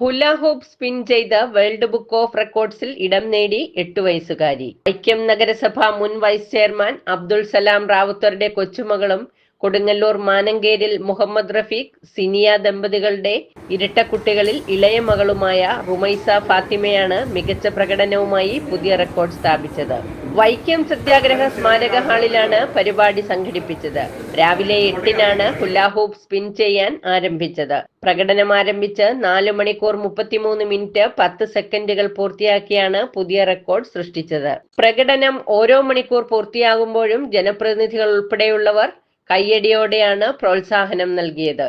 Hula hoop spin ചെയ്ത് world book of റെക്കോർഡ്സിൽ ഇടം നേടി എട്ടു വയസ്സുകാരി. ഐക്യം നഗരസഭ മുൻ വൈസ് ചെയർമാൻ അബ്ദുൾ സലാം റാവുത്തറുടെ കൊച്ചുമകളും കൊടുങ്ങല്ലൂർ മാനങ്കേരിൽ മുഹമ്മദ് റഫീഖ് സിനിയ ദമ്പതികളുടെ ഇരട്ട കുട്ടികളിൽ ഇളയ മകളുമായ റുമൈസ ഫാത്തിമയാണ് മികച്ച പ്രകടനവുമായി പുതിയ റെക്കോർഡ് സ്ഥാപിച്ചത്. വൈക്കം സത്യാഗ്രഹ സ്മാരക ഹാളിലാണ് പരിപാടി സംഘടിപ്പിച്ചത്. രാവിലെ എട്ടിനാണ് ഹുലാഹൂപ്പ് സ്പിൻ ചെയ്യാൻ ആരംഭിച്ചത്. പ്രകടനം ആരംഭിച്ച് നാല് മണിക്കൂർ മുപ്പത്തിമൂന്ന് മിനിറ്റ് പത്ത് സെക്കൻഡുകൾ പൂർത്തിയാക്കിയാണ് പുതിയ റെക്കോർഡ് സൃഷ്ടിച്ചത്. പ്രകടനം ഓരോ മണിക്കൂർ പൂർത്തിയാകുമ്പോഴും ജനപ്രതിനിധികൾ ഉൾപ്പെടെയുള്ളവർ കയ്യടിയോടെയാണ് പ്രോത്സാഹനം നൽകിയത്.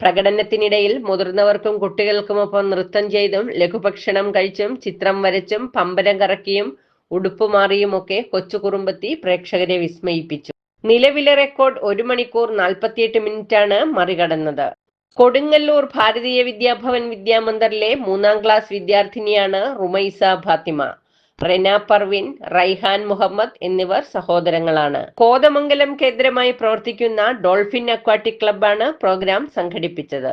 പ്രകടനത്തിനിടയിൽ മുതിർന്നവർക്കും കുട്ടികൾക്കുമൊപ്പം നൃത്തം ചെയ്തും ലഘുഭക്ഷണം കഴിച്ചും ചിത്രം വരച്ചും പമ്പരം കറക്കിയും ഉടുപ്പ് മാറിയുമൊക്കെ കൊച്ചു കുറുമ്പത്തി പ്രേക്ഷകരെ വിസ്മയിപ്പിച്ചു. നിലവിലെ റെക്കോർഡ് ഒരു മണിക്കൂർ നാൽപ്പത്തിയെട്ട് മിനിറ്റാണ് മറികടന്നത്. കൊടുങ്ങല്ലൂർ ഭാരതീയ വിദ്യാഭവൻ വിദ്യാമന്ദറിലെ മൂന്നാം ക്ലാസ് വിദ്യാർത്ഥിനിയാണ് റുമൈസ ഫാത്തിമ. റെന പർവിൻ റൈഹാൻ മുഹമ്മദ് എന്നിവർ സഹോദരങ്ങളാണ്. കോതമംഗലം കേന്ദ്രമായി പ്രവർത്തിക്കുന്ന ഡോൾഫിൻ അക്വാട്ടിക് ക്ലബാണ് പ്രോഗ്രാം സംഘടിപ്പിച്ചത്.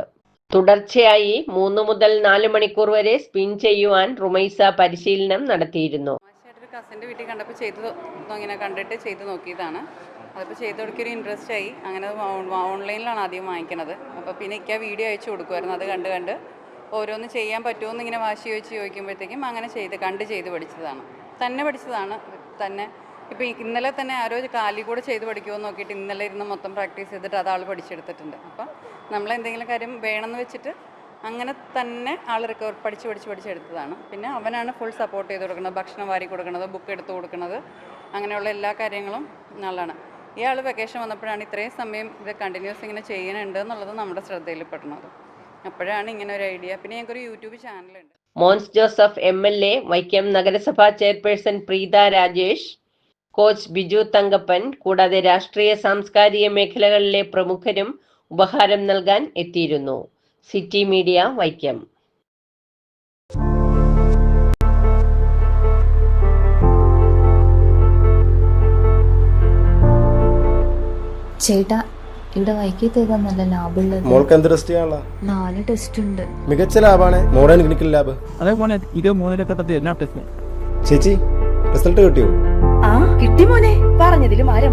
തുടർച്ചയായി മൂന്ന് മുതൽ നാല് മണിക്കൂർ വരെ സ്പിൻ ചെയ്യുവാൻ റുമൈസ പരിശീലനം നടത്തിയിരുന്നു. കസിന്റെ വീട്ടിൽ കണ്ടപ്പോൾ ചെയ്ത് ഇങ്ങനെ കണ്ടിട്ട് ചെയ്ത് നോക്കിയതാണ്. അതിപ്പോൾ ചെയ്ത് കൊടുക്കൊരു ഇൻട്രസ്റ്റ് ആയി. അങ്ങനെ ഓൺലൈനിലാണ് ആദ്യം വാങ്ങിക്കണത്. അപ്പോൾ പിന്നെ ആ വീഡിയോ അയച്ചു കൊടുക്കുമായിരുന്നു അത് കണ്ട് കണ്ട് ഓരോന്ന് ചെയ്യാൻ പറ്റുമോ എന്ന് ഇങ്ങനെ വാശി വെച്ച് ചോദിക്കുമ്പോഴത്തേക്കും അങ്ങനെ ചെയ്ത് കണ്ട് ചെയ്ത് പഠിച്ചതാണ്. തന്നെ പഠിച്ചതാണ്. തന്നെ ഇപ്പോൾ ഇന്നലെ തന്നെ ആരോ കാലിൽ കൂടെ ചെയ്ത് പഠിക്കുമോ നോക്കിയിട്ട് ഇന്നലെ ഇരുന്ന് മൊത്തം പ്രാക്ടീസ് ചെയ്തിട്ട് അത് ആൾ പഠിച്ചെടുത്തിട്ടുണ്ട്. അപ്പം നമ്മൾ എന്തെങ്കിലും കാര്യം വേണമെന്ന് വെച്ചിട്ട് അങ്ങനെ തന്നെ ആൾ റിക്കവർ പഠിച്ച് പഠിച്ച് പഠിച്ചെടുത്തതാണ് പിന്നെ അവനാണ് ഫുൾ സപ്പോർട്ട് ചെയ്ത് കൊടുക്കുന്നത്. ഭക്ഷണം വാരി കൊടുക്കുന്നത് ബുക്ക് എടുത്ത് കൊടുക്കുന്നത്. അങ്ങനെയുള്ള എല്ലാ കാര്യങ്ങളും ആളാണ് ഇയാൾ വെക്കേഷൻ വന്നപ്പോഴാണ് ഇത്രയും സമയം ഇത് കണ്ടിന്യൂസ് ഇങ്ങനെ ചെയ്യുന്നുണ്ട് എന്നുള്ളത് നമ്മുടെ ശ്രദ്ധയിൽപ്പെടുന്നത് അപ്പോഴാണ് ഇങ്ങനെ ഒരു ഐഡിയ പിന്നെ ഞങ്ങൾക്ക് ഒരു യൂട്യൂബ് ചാനലുണ്ട് Mons Joseph M L A Vaikom നഗരസഭാ ചെയർപേഴ്സൺ പ്രീത രാജേഷ് കോച്ച് ബിജു തങ്കപ്പൻ കൂടാതെ രാഷ്ട്രീയ സാംസ്കാരിക മേഖലകളിലെ പ്രമുഖരും ഉപഹാരം നൽകാൻ എത്തിയിരുന്നു. City media Vaikom. ചേട്ടാ ഇവിടെ വൈക്കത്ത് ഏതാ നല്ല ലാഭമുള്ളത്? മോൾക്ക് എന്ത് ടെസ്റ്റ് ചെയ്യാനുള്ള? നാല് ടെസ്റ്റ് ഉണ്ട്. മികച്ച ലാബാണ് മോഡേൺ ക്ലിനിക്കൽ ലാബ് അതേപോലെ ഇത് മൂന്നിലൊക്കെ തട്ടി എന്നാ ടെസ്റ്റ് ചേച്ചി റിസൾട്ട് കിട്ടിയോ? ആ കിട്ടി മോനെ. പറഞ്ഞതിലും അരമണിക്കൂർ